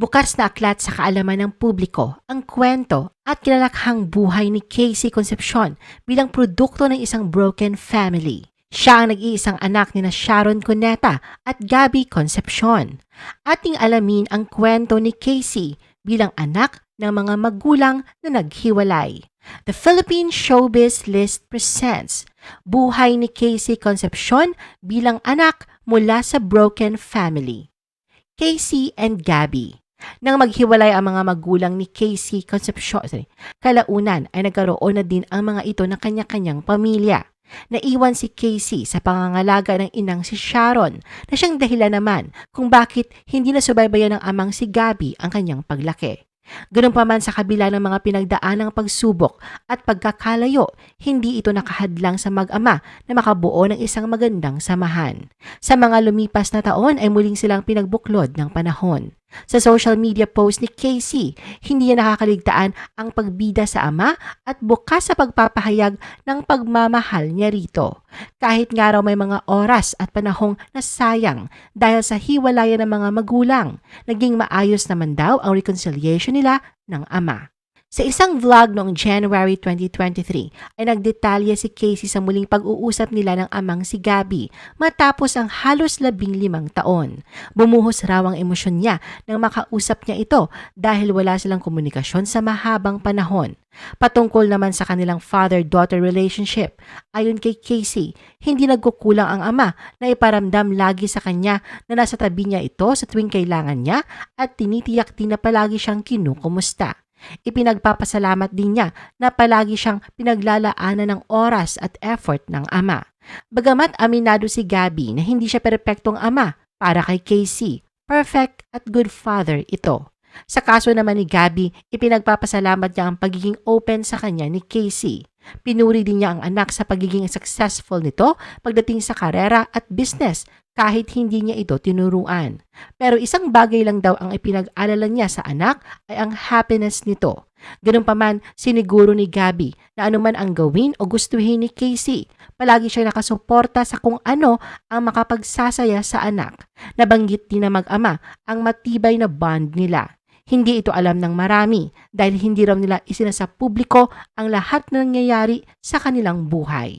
Bukas na aklat sa kaalaman ng publiko ang kwento at kinalakhang buhay ni Casey Concepcion bilang produkto ng isang broken family. Siya ang nag-iisang anak ni na Sharon Cuneta at Gabby Concepcion. Ating alamin ang kwento ni Casey bilang anak ng mga magulang na naghiwalay. The Philippine Showbiz List presents Buhay ni Casey Concepcion bilang anak mula sa broken family. Casey and Gabby. Nang maghiwalay ang mga magulang ni Casey Concepcion, sorry, kalaunan ay nagkaroon na din ang mga ito ng kanya-kanyang pamilya. Naiwan si Casey sa pangangalaga ng inang si Sharon na siyang dahilan naman kung bakit hindi na subaybayan ng amang si Gabby ang kanyang paglaki. Ganun pa man sa kabila ng mga pinagdaanang pagsubok at pagkakalayo, hindi ito nakahadlang sa mag-ama na makabuo ng isang magandang samahan. Sa mga lumipas na taon ay muling silang pinagbuklod ng panahon. Sa social media post ni Casey, hindi niya nakakaligtaan ang pagbida sa ama at bukas sa pagpapahayag ng pagmamahal niya rito. Kahit nga raw may mga oras at panahong nasayang dahil sa hiwalayan ng mga magulang, naging maayos naman daw ang reconciliation nila ng ama. Sa isang vlog noong January 2023 ay nagdetalye si Casey sa muling pag-uusap nila ng amang si Gabby matapos ang halos labing limang taon. Bumuhos raw ang emosyon niya nang makausap niya ito dahil wala silang komunikasyon sa mahabang panahon. Patungkol naman sa kanilang father-daughter relationship, ayon kay Casey, hindi nagkukulang ang ama na iparamdam lagi sa kanya na nasa tabi niya ito sa tuwing kailangan niya at tinitiyak din na palagi siyang kinukumusta. Ipinagpapasalamat din niya na palagi siyang pinaglalaanan ng oras at effort ng ama. Bagamat aminado si Gabby na hindi siya perpektong ama para kay Casey, perfect at good father ito. Sa kaso naman ni Gabby, ipinagpapasalamat niya ang pagiging open sa kanya ni Casey. Pinuri din niya ang anak sa pagiging successful nito pagdating sa karera at business kahit hindi niya ito tinuruan. Pero isang bagay lang daw ang ipinag-alala niya sa anak ay ang happiness nito. Ganun pa man, siniguro ni Gabby na anuman ang gawin o gustuhin ni Casey, palagi siya nakasuporta sa kung ano ang makapagsasaya sa anak. Nabanggit din na mag-ama ang matibay na bond nila. Hindi ito alam ng marami dahil hindi raw nila isinasa publiko ang lahat na nangyayari sa kanilang buhay.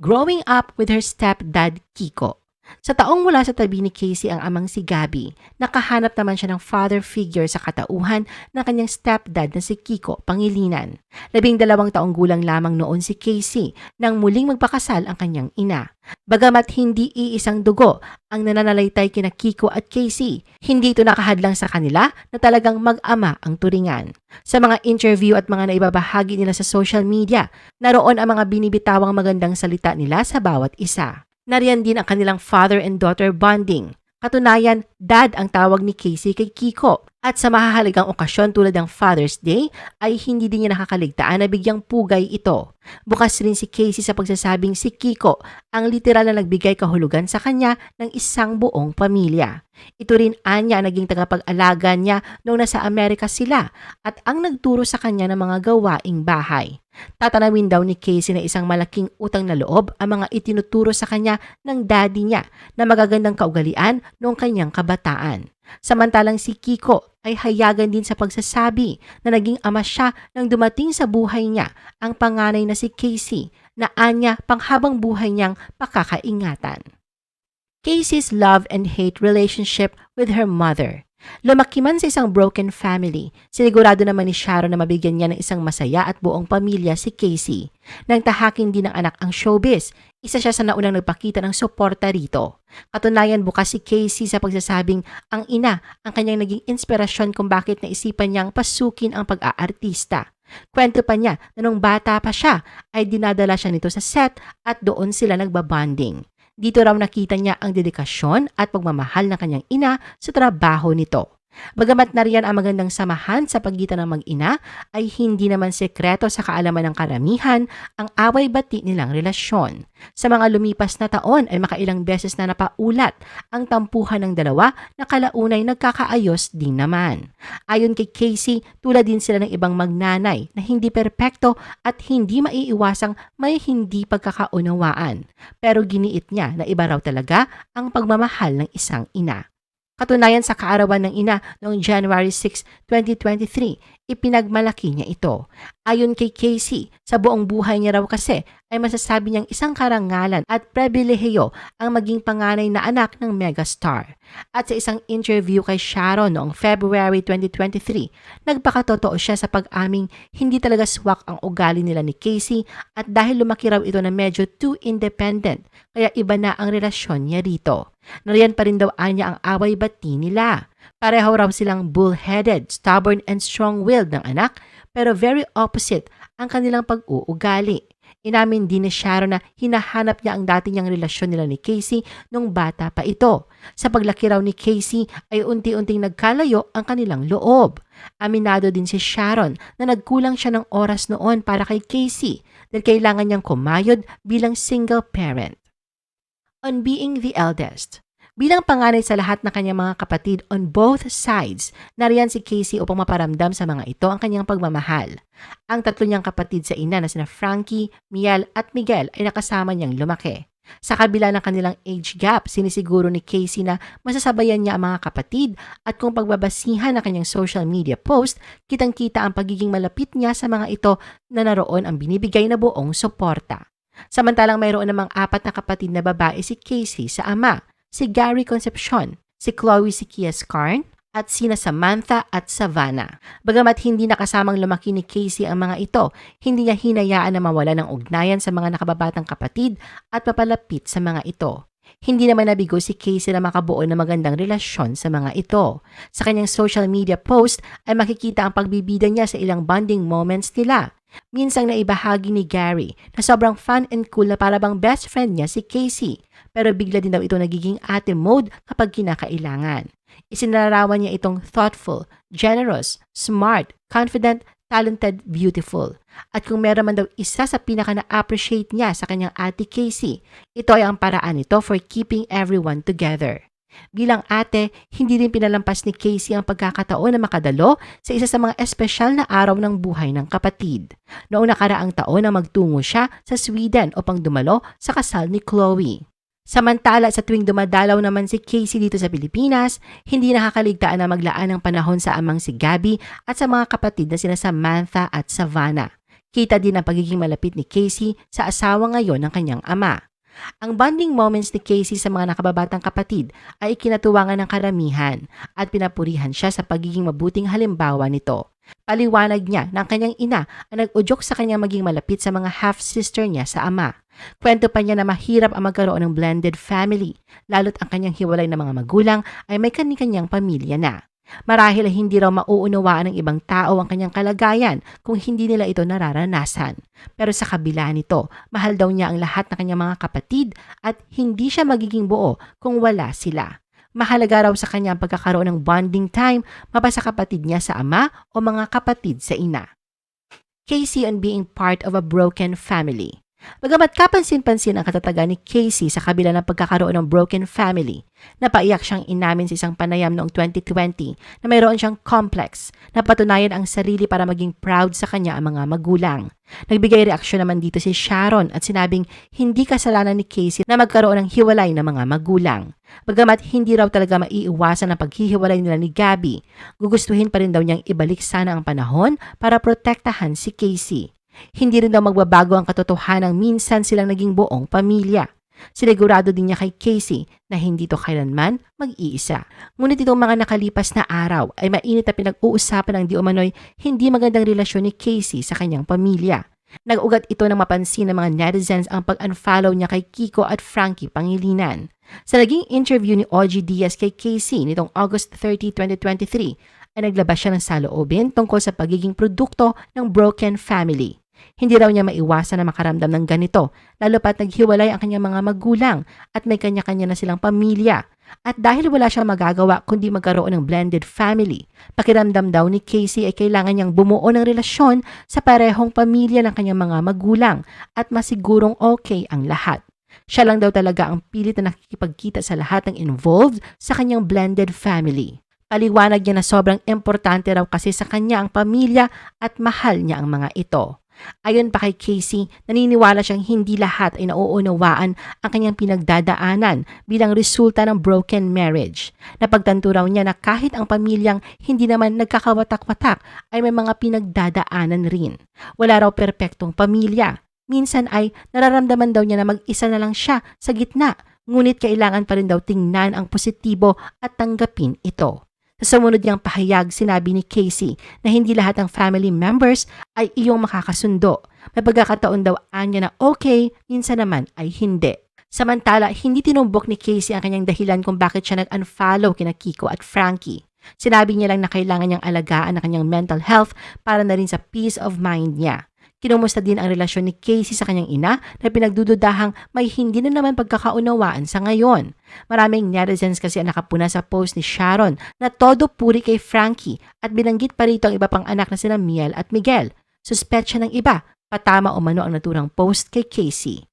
Growing up with her stepdad Kiko. Sa taong mula sa tabi ni Casey ang amang si Gabby, nakahanap naman siya ng father figure sa katauhan ng kanyang stepdad na si Kiko Pangilinan. Labing dalawang taong gulang lamang noon si Casey nang muling magpakasal ang kanyang ina. Bagamat hindi iisang dugo ang nananalaytay kina Kiko at Casey, hindi ito nakahadlang sa kanila na talagang mag-ama ang turingan. Sa mga interview at mga naibabahagi nila sa social media, naroon ang mga binibitawang magandang salita nila sa bawat isa. Nariyan din ang kanilang father and daughter bonding. Katunayan, dad ang tawag ni Casey kay Kiko. At sa mahahalagang okasyon tulad ng Father's Day, ay hindi din niya nakakaligtaan na bigyang pugay ito. Bukas rin si Casey sa pagsasabing si Kiko ang literal na nagbigay kahulugan sa kanya ng isang buong pamilya. Ito rin anya ang naging tagapag-alaga niya noong nasa Amerika sila at ang nagturo sa kanya ng mga gawaing bahay. Tatanawin daw ni Casey na isang malaking utang na loob ang mga itinuturo sa kanya ng daddy niya na magagandang kaugalian noong kanyang kabataan. Samantalang si Kiko ay hayagan din sa pagsasabi na naging ama siya nang dumating sa buhay niya ang panganay na si Casey na anya panghabang buhay niyang pakakaingatan. Casey's love and hate relationship with her mother. Lumaki man sa isang broken family, sinigurado naman ni Sharon na mabigyan niya ng isang masaya at buong pamilya si Casey. Nang tahakin din ng anak ang showbiz, isa siya sa naunang nagpakita ng suporta rito. Katunayan bukas si Casey sa pagsasabing ang ina ang kanyang naging inspirasyon kung bakit naisipan niyang pasukin ang pag-aartista. Kwento pa niya na nung bata pa siya ay dinadala siya nito sa set at doon sila nagbabanding. Dito raw nakita niya ang dedikasyon at pagmamahal ng kanyang ina sa trabaho nito. Bagamat nariyan ang magandang samahan sa pagitan ng mag-ina, ay hindi naman sekreto sa kaalaman ng karamihan ang away-bati nilang relasyon. Sa mga lumipas na taon ay makailang beses na napaulat ang tampuhan ng dalawa na kalaunay nagkakaayos din naman. Ayon kay Casey, tulad din sila ng ibang magnanay na hindi perpekto at hindi maiiwasang may hindi pagkakaunawaan. Pero giniit niya na iba raw talaga ang pagmamahal ng isang ina. Katunayan sa kaarawan ng ina noong January 6, 2023, ipinagmalaki niya ito. Ayon kay Casey, sa buong buhay niya raw kasi ay masasabi niyang isang karangalan at pribilehiyo ang maging panganay na anak ng megastar. At sa isang interview kay Sharon noong February 2023, nagpakatotoo siya sa pag-aming hindi talaga swak ang ugali nila ni Casey at dahil lumaki raw ito na medyo too independent, kaya iba na ang relasyon niya rito. Nariyan pa rin daw anya ang away bati nila. Pareho raw silang bullheaded, stubborn and strong-willed ng anak pero very opposite ang kanilang pag-uugali. Inamin din ni Sharon na hinahanap niya ang dati niyang relasyon nila ni Casey nung bata pa ito. Sa paglaki raw ni Casey ay unti-unting nagkalayo ang kanilang loob. Aminado din si Sharon na nagkulang siya ng oras noon para kay Casey dahil kailangan niyang kumayod bilang single parent on being the eldest. Bilang panganay sa lahat ng kanyang mga kapatid on both sides, nariyan si Casey upang maparamdam sa mga ito ang kanyang pagmamahal. Ang tatlo niyang kapatid sa ina na sina Frankie, Miel at Miguel ay nakasama niyang lumaki. Sa kabila ng kanilang age gap, sinisiguro ni Casey na masasabayan niya ang mga kapatid at kung pagbabasihan ng kanyang social media post, kitang-kita ang pagiging malapit niya sa mga ito na naroon ang binibigay na buong suporta. Samantalang mayroon namang apat na kapatid na babae si Casey sa ama, si Gary Concepcion, si Chloe Sikias Carn, at sina Samantha at Savannah. Bagamat hindi nakasamang lumaki ni Casey ang mga ito, hindi niya hinayaan na mawala ng ugnayan sa mga nakababatang kapatid at papalapit sa mga ito. Hindi naman nabigo si Casey na makabuo ng magandang relasyon sa mga ito. Sa kanyang social media post ay makikita ang pagbibida niya sa ilang bonding moments nila. Minsang naibahagi ni Gary na sobrang fun and cool na para bang best friend niya si Casey. Pero bigla din daw ito nagiging ate mode kapag kinakailangan. Isinalarawan niya itong thoughtful, generous, smart, confident, talented, beautiful. At kung meron man daw isa sa pinaka na-appreciate niya sa kanyang ate Casey, ito ay ang paraan nito for keeping everyone together. Bilang ate, hindi rin pinalampas ni Casey ang pagkakataon na makadalo sa isa sa mga espesyal na araw ng buhay ng kapatid. Noong nakaraang taon na magtungo siya sa Sweden upang dumalo sa kasal ni Chloe. Samantala sa tuwing dumadalaw naman si Casey dito sa Pilipinas, hindi nakakaligtaan na maglaan ng panahon sa amang si Gabby at sa mga kapatid na sina Samantha at Savannah. Kita din ang pagiging malapit ni Casey sa asawa ngayon ng kanyang ama. Ang bonding moments ni Casey sa mga nakababatang kapatid ay ikinatuwangan ng karamihan at pinapurihan siya sa pagiging mabuting halimbawa nito. Paliwanag niya na ang kanyang ina ang nag-udyok sa kanyang maging malapit sa mga half-sister niya sa ama. Kwento pa niya na mahirap ang magkaroon ng blended family, lalo't ang kanyang hiwalay na mga magulang ay may kani-kanyang pamilya na. Marahil ay hindi raw mauunawaan ng ibang tao ang kanyang kalagayan kung hindi nila ito nararanasan. Pero sa kabila nito, mahal daw niya ang lahat ng kanyang mga kapatid at hindi siya magiging buo kung wala sila. Mahalaga raw sa kanya ang pagkakaroon ng bonding time mapa sa kapatid niya sa ama o mga kapatid sa ina. Casey on being part of a broken family. Bagamat kapansin-pansin ang katatagan ni Casey sa kabila ng pagkakaroon ng broken family, napaiyak siyang inamin sa isang panayam noong 2020 na mayroon siyang complex na patunayan ang sarili para maging proud sa kanya ang mga magulang. Nagbigay reaksyon naman dito si Sharon at sinabing hindi kasalanan ni Casey na magkaroon ng hiwalay ng mga magulang. Bagamat hindi raw talaga maiiwasan ang paghihiwalay nila ni Gabby, gugustuhin pa rin daw niyang ibalik sana ang panahon para protektahan si Casey. Hindi rin daw magbabago ang katotohanan minsan silang naging buong pamilya. Sinigurado din niya kay Casey na hindi to kailanman mag-iisa. Ngunit itong mga nakalipas na araw ay mainit na pinag-uusapan ng di umano'y hindi magandang relasyon ni Casey sa kanyang pamilya. Nag-ugat ito ng mapansin ng mga netizens ang pag-unfollow niya kay Kiko at Frankie Pangilinan. Sa naging interview ni OG Diaz kay Casey nitong August 30, 2023, ay naglabas siya ng saloobin tungkol sa pagiging produkto ng broken family. Hindi raw niya maiwasan na makaramdam ng ganito, lalo pat naghiwalay ang kanyang mga magulang at may kanya-kanya na silang pamilya. At dahil wala siyang magagawa kundi magkaroon ng blended family, pakiramdam daw ni Casey ay kailangan niyang bumuo ng relasyon sa parehong pamilya ng kanyang mga magulang at masigurong okay ang lahat. Siya lang daw talaga ang pilit na nakikipagkita sa lahat ng involved sa kanyang blended family. Paliwanag niya na sobrang importante raw kasi sa kanya ang pamilya at mahal niya ang mga ito. Ayon pa kay Casey, naniniwala siyang hindi lahat ay nauunawaan ang kanyang pinagdadaanan bilang resulta ng broken marriage. Napagtanto raw niya na kahit ang pamilyang hindi naman nagkakawatak-watak ay may mga pinagdadaanan rin. Wala raw perpektong pamilya. Minsan ay nararamdaman daw niya na mag-isa na lang siya sa gitna, ngunit kailangan pa rin daw tingnan ang positibo at tanggapin ito. Sa sumunod niyang pahayag, sinabi ni Casey na hindi lahat ng family members ay iyong makakasundo. May pagkakataon daw anya na okay, minsan naman ay hindi. Samantala, hindi tinumbok ni Casey ang kanyang dahilan kung bakit siya nag-unfollow kina Kiko at Frankie. Sinabi niya lang na kailangan niyang alagaan ang kanyang mental health para na rin sa peace of mind niya. Kinumusta din ang relasyon ni Casey sa kanyang ina na pinagdududahang may hindi na naman pagkakaunawaan sa ngayon. Maraming netizens kasi ang nakapuna sa post ni Sharon na todo puri kay Frankie at binanggit pa rito ang iba pang anak na sina Miel at Miguel. Suspetsya ng iba, patama o mano ang naturang post kay Casey.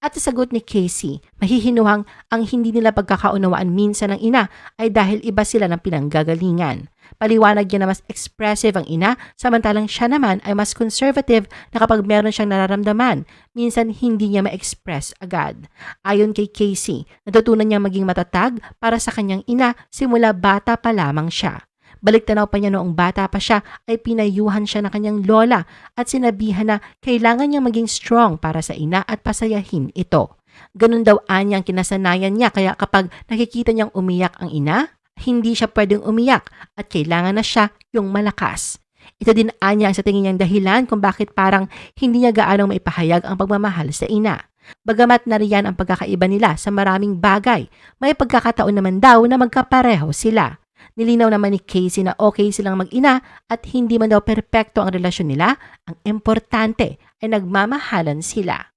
At sa sagot ni Casey, mahihinuhang ang hindi nila pagkakaunawaan minsan ng ina ay dahil iba sila ng pinanggagalingan. Paliwanag niya na mas expressive ang ina, samantalang siya naman ay mas conservative na kapag meron siyang nararamdaman, minsan hindi niya ma-express agad. Ayon kay Casey, natutunan niya maging matatag para sa kanyang ina simula bata pa lamang siya. Balik tanaw pa niya noong bata pa siya ay pinayuhan siya ng kanyang lola at sinabihan na kailangan niya maging strong para sa ina at pasayahin ito. Ganun daw anya ang kinasanayan niya kaya kapag nakikita niyang umiyak ang ina, hindi siya pwedeng umiyak at kailangan na siya yung malakas. Ito din anya ang sa tingin niyang dahilan kung bakit parang hindi niya gaanong maipahayag ang pagmamahal sa ina. Bagamat nariyan ang pagkakaiba nila sa maraming bagay, may pagkakataon naman daw na magkapareho sila. Nilinaw naman ni Casey na okay silang mag-ina at hindi man daw perpekto ang relasyon nila, ang importante ay nagmamahalan sila.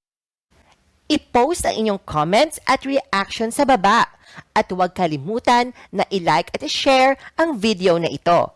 I-post ang inyong comments at reaction sa baba. At huwag kalimutan na i-like at i-share ang video na ito.